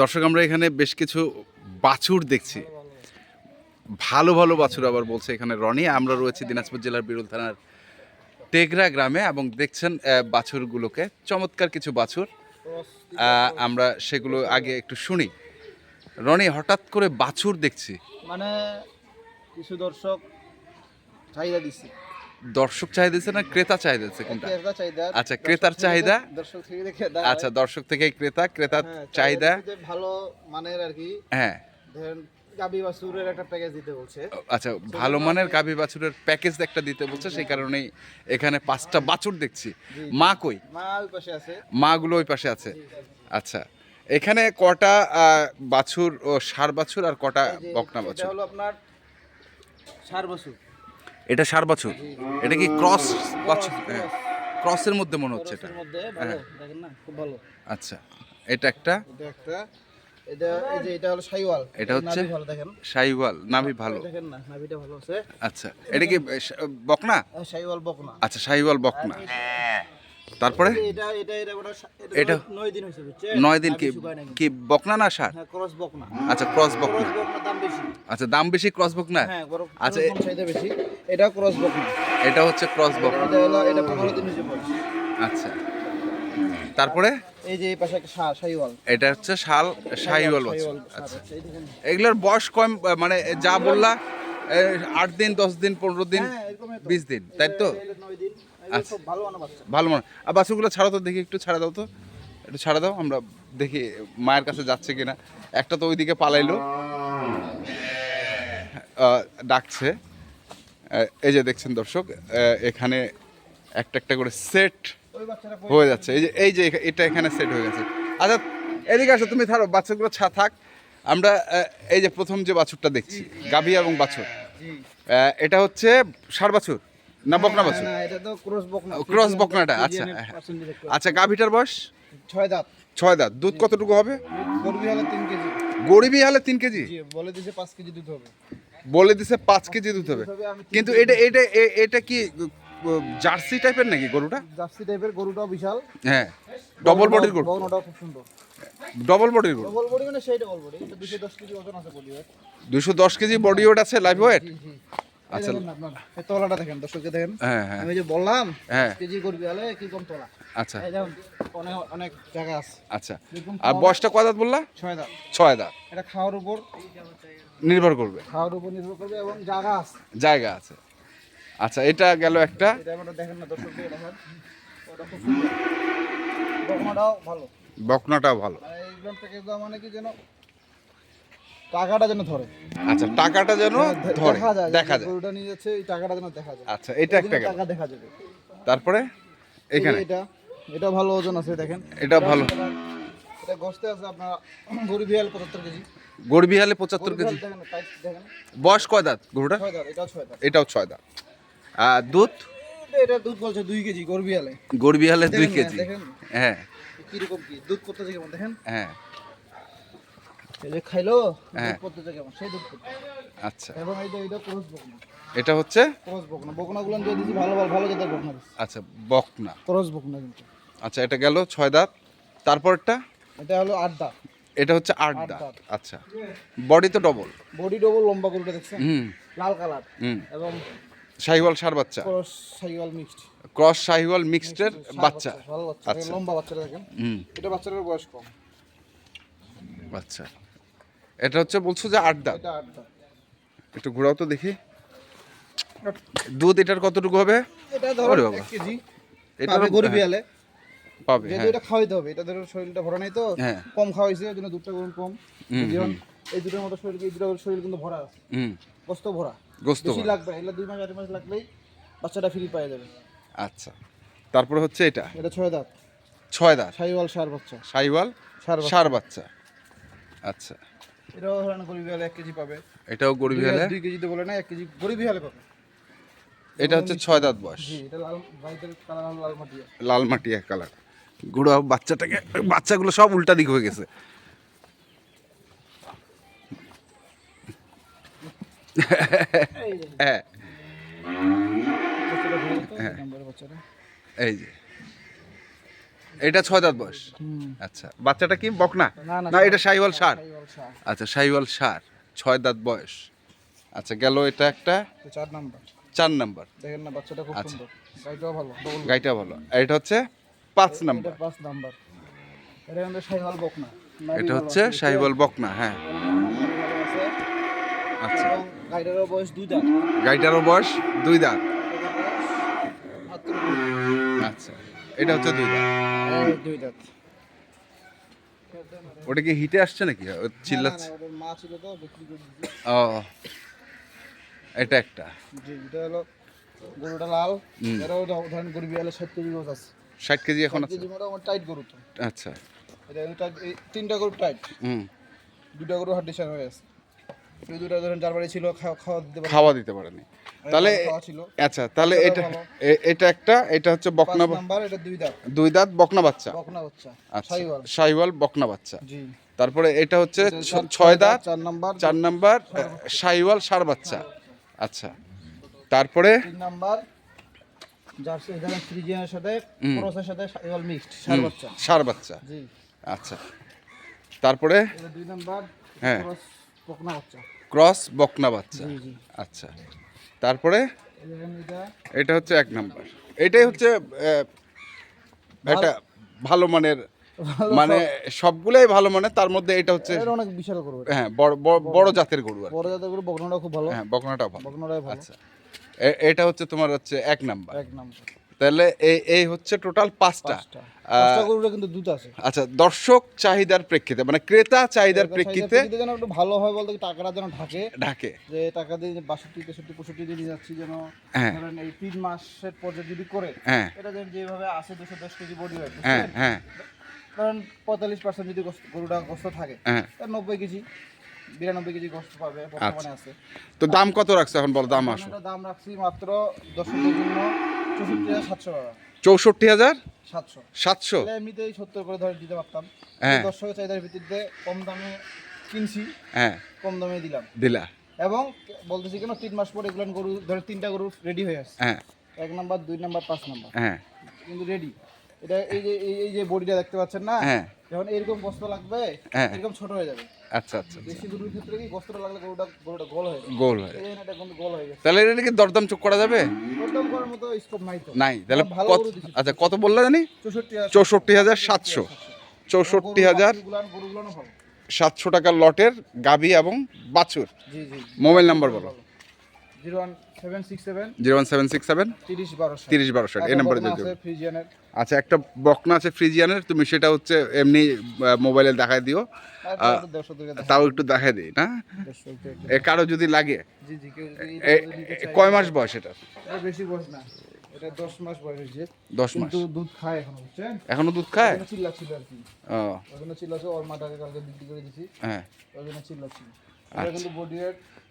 দর্শক, আমরা এখানে বেশ কিছু বাছুর দেখছি। ভালো ভালো বাছুর আবার বলছে এখানে রনি। আমরা রয়েছি দিনাজপুর জেলার বিরল থানার টেগরা গ্রামে এবং দেখছেন বাছুরগুলোকে। চমৎকার কিছু বাছুর। আমরা সেগুলো আগে একটু শুনি। রনি, হঠাৎ করে বাছুর দেখছি। মানে কিছু দর্শক চাহিদা দিচ্ছে। দর্শক চাহিদাছে না ক্রেতা চাহিদাছে কোনটা? আচ্ছা, ক্রেতার চাহিদা? দর্শক থেকে আচ্ছা দর্শক থেকে ক্রেতা ক্রেতার হ্যাঁ, চাহিদা ভালো মানের আর কি। হ্যাঁ। গাবি বা সুরের একটা প্যাকেজ দিতে বলছে। আচ্ছা ভালো মানের গাভী বাছুরের প্যাকেজ একটা দিতে বলছে সেই কারণেই এখানে পাঁচটা বাছুর দেখছি। মা কই? মা ওই পাশে আছে। মাগুলো ওই পাশে আছে। আচ্ছা এখানে কটা বাছুর ও সার বাছুর আর কটা বকনা বাছুর? হলো আপনার সার বছর। এটা সার বছর? এটা কি ক্রস বাছুর? হ্যাঁ। ক্রসের মধ্যে মনে হচ্ছে এটা। ভালো। দেখেন না খুব ভালো। আচ্ছা এটা একটা? এটা একটা। এটা এই যে এটা হলো সাইওয়াল। এটা হচ্ছে? ভালো দেখেন। শাহিওয়াল নাভি ভালো। দেখেন না নাভিটা ভালো আছে। আচ্ছা এটা কি বকনা? শাইওয়াল বকনা। আচ্ছা শাহিওয়াল বকনা। তারপরে? এটা এটা এটা এটা- এটা নয় দিন বুঝছেন? কি কি বকনা না সার হ্যাঁ ক্রস বকনা। আচ্ছা ক্রস বকনা। বকনা দাম বেশি। আচ্ছা দাম বেশি ক্রস বকনা হ্যাঁ আচ্ছা, চাহিদা বেশি। এটা ক্রস বকনা। এটা হচ্ছে ক্রস বকনা এটা হলো এটা পনেরো দিন হয়েছে আচ্ছা। তারপরে? এই যে এই পাশে একটা শা- সাইওয়াল এটা হচ্ছে শাল সাইওয়াল আচ্ছা এগুলোর বয়স কম মানে যা বললা আট দিন দশ দিন পনেরো দিন হ্যাঁ। বিশ দিন তাই তো? সব ভালো ভালো মনে আর বাছুরগুলো ছাড়া তো দেখি একটু ছাড়া দাও তো। একটু ছাড়া দাও আমরা দেখি মায়ের কাছে যাচ্ছে কিনা। একটা তো ওইদিকে পালাইলো। ডাকছে। এই যে দেখছেন দর্শক এখানে একটা একটা করে সেট হয়ে যাচ্ছে। এই যে এই যে এটা এখানে সেট হয়ে গেছে। আচ্ছা এদিকে আসো তুমি ধরো বাছুরগুলো ছা থাক। আমরা এই যে প্রথম যে বাছুরটা দেখছি গাভী এবং বাছুর। এটা হচ্ছে ষাড় বাছুর। না বকনা বাছুর? না এটা তো ক্রস বকনা। ক্রস বকনাটা আচ্ছা হ্যাঁ। আচ্ছা গাভীটার বয়স? ছয় দাঁত। ছয় দাঁত। দুধ কতটুকু হবে? গরবি হলে তিন কেজি। গরিবই হলে তিন কেজি? জি বলে দিছে পাঁচ কেজি দুধ হবে। বলে দিছে পাঁচ কেজি দুধ হবে। কিন্তু এটা এটা এটা কি জার্সি টাইপের নাকি গরুটা? জার্সি টাইপের গরুটাও বিশাল। হ্যাঁ। ডবল বডির গরু? বকনাটাও খুব সুন্দর। ডবল বডির গরু? ডবল বডি মানে সেই ডবল বডি এটা দুশো দশ কেজি ওজন আছে বডি ওয়েট। দুশো দশ কেজি বডি ওয়েট আছে লাইভ ওয়েট আচ্ছা। তলাটা দেখেন দর্শককে দেখেন। হ্যাঁ হ্যাঁ। আমি যে বললাম হ্যাঁ। কেজি করবি কি কম তোলা? আচ্ছা। অনেক অনেক জায়গা আছে। আচ্ছা। আর বয়সটা কয় দাঁত বললা? ছয় দাঁত। ছয় দাঁত। এটা খাওয়ার উপর নির্ভর করবে। খাওয়ার উপর নির্ভর করবে এবং জায়গা আছে। জায়গা আছে। আচ্ছা এটা গেল একটা। দেখেন না দেখেন। বকনাটাও ভালো। বকনাটাও ভালো। এইগুলো দেওয়া মানে কি যেন টাকাটা যেন ধরে। আচ্ছা টাকাটা যেন ধরে দেখা যায় গরুটা নিয়ে যাচ্ছে এই টাকাটা যেন দেখা যায়। আচ্ছা এটা একটা টাকা দেখা যাবে। তারপরে? এখানে? এটা এটা ভালো ওজন আছে দেখেন। এটা ভালো। এটা গোস্তে আছে আপনার গরু বিয়াল পঁচাত্তর কেজি। গরবি হালে পঁচাত্তর কেজি। দেখেন বয়স কয় দাঁত গরুটা? এটাও ছয় দাঁত। আর দুধ? এটা- দুধ বলছে দুই কেজি গরু বিয়ালে গরবি হালে দুই কেজি। দেখেন। হ্যাঁ। কীরকম কি? দুধ করতেছে কেমন দেখেন। হ্যাঁ। এই যে খাইলো হ্যাঁ। কেমন? সেই দুধ আচ্ছা। এবং এই যে এটা ক্রস বকনা। এটা হচ্ছে? ক্রস বকনা। বকনাগুলো দিয়ে দিছি ভালো ভালো ভালো জাতের বকনা আচ্ছা বকনা। ক্রস বকনা কিন্তু। আচ্ছা এটা গেল ছয় দাঁত। তারপরটা? এটা হলো আট দাঁত। এটা হচ্ছে আট দাঁত। আচ্ছা। বডি তো ডবল বডি ডবল লম্বা গরুটা দেখছেন? হুম। লাল কালার। হুম। এবং শাহিওয়াল সার বাচ্চা? ক্রস মিক্সড ক্রস শাহিওয়াল মিক্সডের বাচ্চা ভালো বাচ্চা। আচ্ছা। লম্বা বাচ্চাটা দেখেন। হুম। এটা বাচ্চাটার বয়স কম। আচ্ছা এটা হচ্ছে বলছো যে আট দাঁত? একটু ঘোরাও তো দেখি। দুধ এটার কতটুকু হবে? এটা ওরে ধরো এক কেজি। এটা পাবে গরু বিয়ালে পাবে যেহেতু হ্যাঁ। এটা খাওয়াইতে হবে এটা ধরো শরীরটা ভরা নাই তো হ্যাঁ। কম খাওয়াইছে ওই জন্য দুধটা গরম কম। যেমন এই দুটোর মতো শরীর এই শরীর কিন্তু ভরা আছে। হুম। গোস্ত ভরা। গোস্ত বেশি লাগবে এগুলো দুই মাস আড়াই মাস লাগলেই বাচ্চাটা ফ্রি পাওয়া যাবে। আচ্ছা। তারপরে হচ্ছে এটা? এটা ছয় দাঁত। ছয় দাঁত। সাইওয়াল সার বাচ্চা। সাইওয়াল সার বাচ্চা। আচ্ছা। এটাও ধরেন গরিব বিহালে এক কেজি পাবে। এটাও গরিবি হলে দুই কেজি তো বলে না এক কেজি গরিব বিহালে পাবে। এটা হচ্ছে ছয় দাঁত বয়স। এটা লাল মাটিয়া। লাল কালার। গুঁড়ো বাচ্চাটাকে বাচ্চাগুলো সব উল্টা দিক হয়ে গেছে। হ্যাঁ। এক বাচ্চাটা। এই যে। এটা ছয় দাঁত বয়স। আচ্ছা বাচ্চাটা কি? বকনা? না, এটা সাইওয়াল সার। আচ্ছা সাইওয়াল সার ছয় দাঁত বয়স। আচ্ছা গেল এটা একটা? চার নাম্বার। চার নাম্বার। দেখেন না বাচ্চাটা খুব আচ্ছা। সুন্দর। গাইটাও ভালো গাইটা ভালো। আর এটা হচ্ছে পাঁচ নাম্বার। পাঁচ নাম্বার। এটা কিন্তু শাহিওয়াল বকনা। এটা হচ্ছে আছে, সাহিওয়াল বকনা হ্যাঁ। আছে, আচ্ছা। গাইটারও বয়স দুই দাঁত। গাইটারও বয়স দুই দাঁত। আচ্ছা। এটা হচ্ছে দুই দাঁত। দুই দাঁত। ওটা কি হিটে আসছে নাকি? ও চিল্লাচ্ছে। ও এটা একটা। এটা হলো গরুটা লাল। এরাও ধরেন গরু বিয়ালে ষাট কেজি গোছ আছে। ষাট কেজি এখন আছে? টাইট গরু তো। আচ্ছা। এটা তিনটা গরু টাইট। হুম। দুটা গরু হাড্ডিসার হয়ে আছে। দুটা ধরেন যার বাড়ি ছিল খাওয়া দিতে পারে খাওয়া দিতে পারেনি। তাহলে আচ্ছা তাহলে এটা এটা একটা এটা হচ্ছে বকনা নাম্বার এটা দুই দাঁত। দুই দাঁত বকনা বাচ্চা। বকনা বাচ্চা আচ্ছা সাইওয়াল বকনা বাচ্চা। জি। তারপরে এটা হচ্ছে ছয় দাঁত চার নাম্বার। চার নাম্বার সাইওয়াল সার বাচ্চা। আচ্ছা তারপরে তিন নাম্বার জার্সি এখানে ফ্রিজিয়ানের সাথে ক্রসের সাথে সাইওয়াল মিক্সড সার বাচ্চা। সার বাচ্চা। জি। আচ্ছা তারপরে দুই নাম্বার হ্যাঁ। ক্রস বকনা বাচ্চা। ক্রস বকনা বাচ্চা। জি জি। আচ্ছা। তারপরে? এটা হচ্ছে এক নাম্বার। এটাই হচ্ছে একটা ভালো মানের মানে সবগুলাই ভালো মানের তার মধ্যে এটা হচ্ছে অনেক বিশাল গরু হ্যাঁ বড় বড়- জাতের গরু আর। বড় জাতের গরু বকনাটা খুব ভালো। হ্যাঁ বকনাটাও ভালো। বকনাটাই ভালো। আচ্ছা। এটা হচ্ছে তোমার হচ্ছে এক নাম্বার। এক নাম্বার। তাহলে এই এই হচ্ছে টোটাল পাঁচটা। গরুটা কিন্তু দুধ আছে। আচ্ছা দর্শক চাহিদার প্রেক্ষিতে মানে ক্রেতা চাহিদার প্রেক্ষিতে যেন একটু ভালো হয় বলতে টাকাটা যেন ঢাকে। ঢাকে। যে টাকা দিয়ে বাষট্টি তেষট্টি পঁয়ষট্টি দিয়ে যাচ্ছি যেন হ্যাঁ। ধরেন এই তিন মাসের পর্যায়ে যদি করে হ্যাঁ। এটা যেন যেভাবে আসে দুশো দশ কেজি বডি ওয়েট হ্যাঁ হ্যাঁ। ধরেন পঁয়তাল্লিশ পার্সেন্ট যদি গরুটা গোস্ত থাকে হ্যাঁ। নব্বই কেজি বিরানব্বই কেজি গোস্ত পাবে বর্তমানে আছে। তো দাম কত রাখছে এখন বলো দাম আসো। দাম রাখছি মাত্র দর্শকের জন্য চৌষট্টি হাজার? সাতশো। টাকা চৌষট্টি হাজার সাতশো সাতশো এমনিতেই সত্তর করে ধরে দিতে পারতাম হ্যাঁ। দর্শকের চাহিদার ভিত্তিতে কম দামে কিনছি হ্যাঁ। কম দামে দিলাম। দিলা। এবং বলতেছি কেন তিন মাস পরে এগুলো গরু ধরে তিনটা গরু রেডি হয়ে আসছে। হ্যাঁ। এক নাম্বার দুই নাম্বার পাঁচ নাম্বার। হ্যাঁ। কিন্তু রেডি এটা এই যে এই- যে বডিটা দেখতে পাচ্ছেন না হ্যাঁ। যখন এরকম গোস্ত লাগবে হ্যাঁ। এরকম ছোট হয়ে যাবে। আচ্ছা আচ্ছা আচ্ছা। দেশি গরুর ক্ষেত্রে কি গোস্তটা লাগলে গরুটা গরুটা গোল হয়ে গোল হয় এটা কিন্তু গোল হয়ে গেছে। তাহলে এটা কি দরদাম চুক করা যাবে? নাই তাহলে কত আচ্ছা কত বললে জানি? চৌষট্টি হাজার সাতশো। চৌষট্টি হাজার সাতশো টাকার লটের গাভী এবং বাছুর। মোবাইল নাম্বার বলো। Zero one zero one seven six seven? তিরিশ বারোশো। এই নাম্বারে আছে আচ্ছা একটা বকনা আছে ফ্রিজিয়ানের তুমি সেটা হচ্ছে এমনি মোবাইলে দেখায় দিও। তাও একটু দেখায় দিই না? কারও যদি লাগে। কয় মাস বয়স এটা বেশি বয়স না। এটা দশ মাস বয়স হয়েছে। দশ মাস। কিন্তু দুধ খায় এখনও বুঝছেন? এখনও দুধ খায়? চিল্লা ছিল আর কি। ও। জন্য চিল্লা ওর মাটাকে কালকে বিক্রি করে দিছি। হ্যাঁ। চিল্লা ছিল আচ্ছা। এটা কিন্তু বডি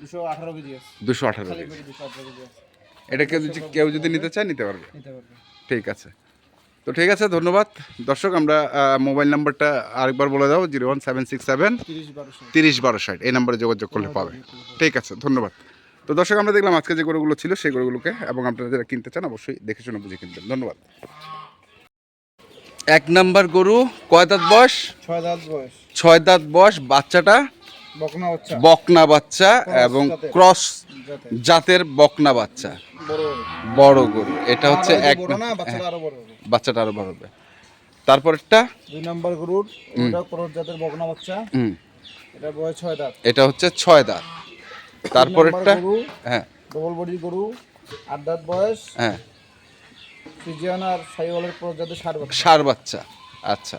দুশো আঠারো কেজি আছে। দুশো আঠারো কেজি। এটা কেউ যদি কেউ যদি নিতে চায় নিতে পারবে। ঠিক আছে। তো ঠিক আছে ধন্যবাদ। দর্শক আমরা মোবাইল নাম্বারটা আরেকবার বলে দাও zero one seven six seven তিরিশ বারো ষাট। এই নাম্বারে যোগাযোগ করলে পাবে। ঠিক আছে ধন্যবাদ। তো দর্শক আমরা দেখলাম আজকে যে গরুগুলো ছিল সেই গরুগুলোকে এবং আপনারা যারা কিনতে চান অবশ্যই দেখে শুনে বুঝে কিনবেন। ধন্যবাদ। এক নাম্বার গরু কয় দাঁত বয়স? ছয় দাঁত বয়স। ছয় দাঁত বয়স বাচ্চাটা? বকনা বাচ্চা। এবং ক্রস জাতের বকনা বাচ্চা। বড় গরু। এটা হচ্ছে এক না বাচ্চাটা আরও বড় হবে। বাচ্চাটা আরও বড় হবে। তারপরটা দুই নম্বর গরুর ক্রস জাতের বকনা বাচ্চা। হুম। এটা বয়স ছয় দাঁত। এটা হচ্ছে ছয় দাঁত। তারপরেরটা? গরু হ্যাঁ। ডবল বডি গরু আট দাঁত বয়স। হ্যাঁ। ফ্রিজিয়ান আর সাইওয়ালের ক্রস জাতের ষাট বাচ্চা। সার বাচ্চা। আচ্ছা।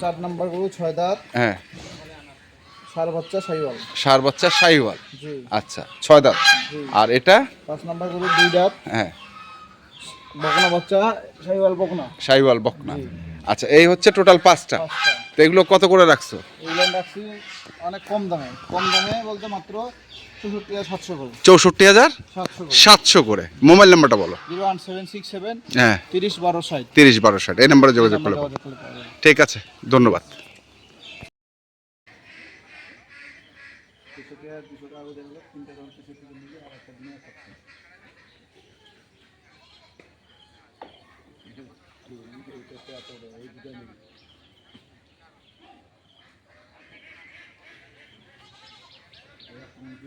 চার নম্বর গরু ছয় দাঁত। হ্যাঁ। ষাট বাচ্চা সাইওয়াল। সার বাচ্চা আচ্ছা ছয় দাঁত। আর এটা? পাঁচ নম্বর গরু দুই দাঁত। হ্যাঁ। বকনা বাচ্চা সাইওয়াল বকনা। শাহিওয়াল বকনা। আচ্ছা এই হচ্ছে টোটাল পাঁচটা। তো এগুলো কত করে রাখছো? এগুলো রাখছি অনেক কম দামে। কম দামে বলতে মাত্র চৌষট্টি হাজার সাতশো করে। মোবাইল নাম্বারটা বলো। হ্যাঁ। তিরিশ বারো ষাট। তিরিশ বারো ষাট। এই নাম্বারে যোগাযোগ করলে। ঠিক আছে ধন্যবাদ। থেকে দুশো টাকা করে দেবে, তিনটা রং শেষের থেকে নিয়ে আর একটা দিনে থাকছে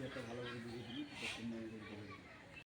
একটা ভালো করে দিয়ে দিবি?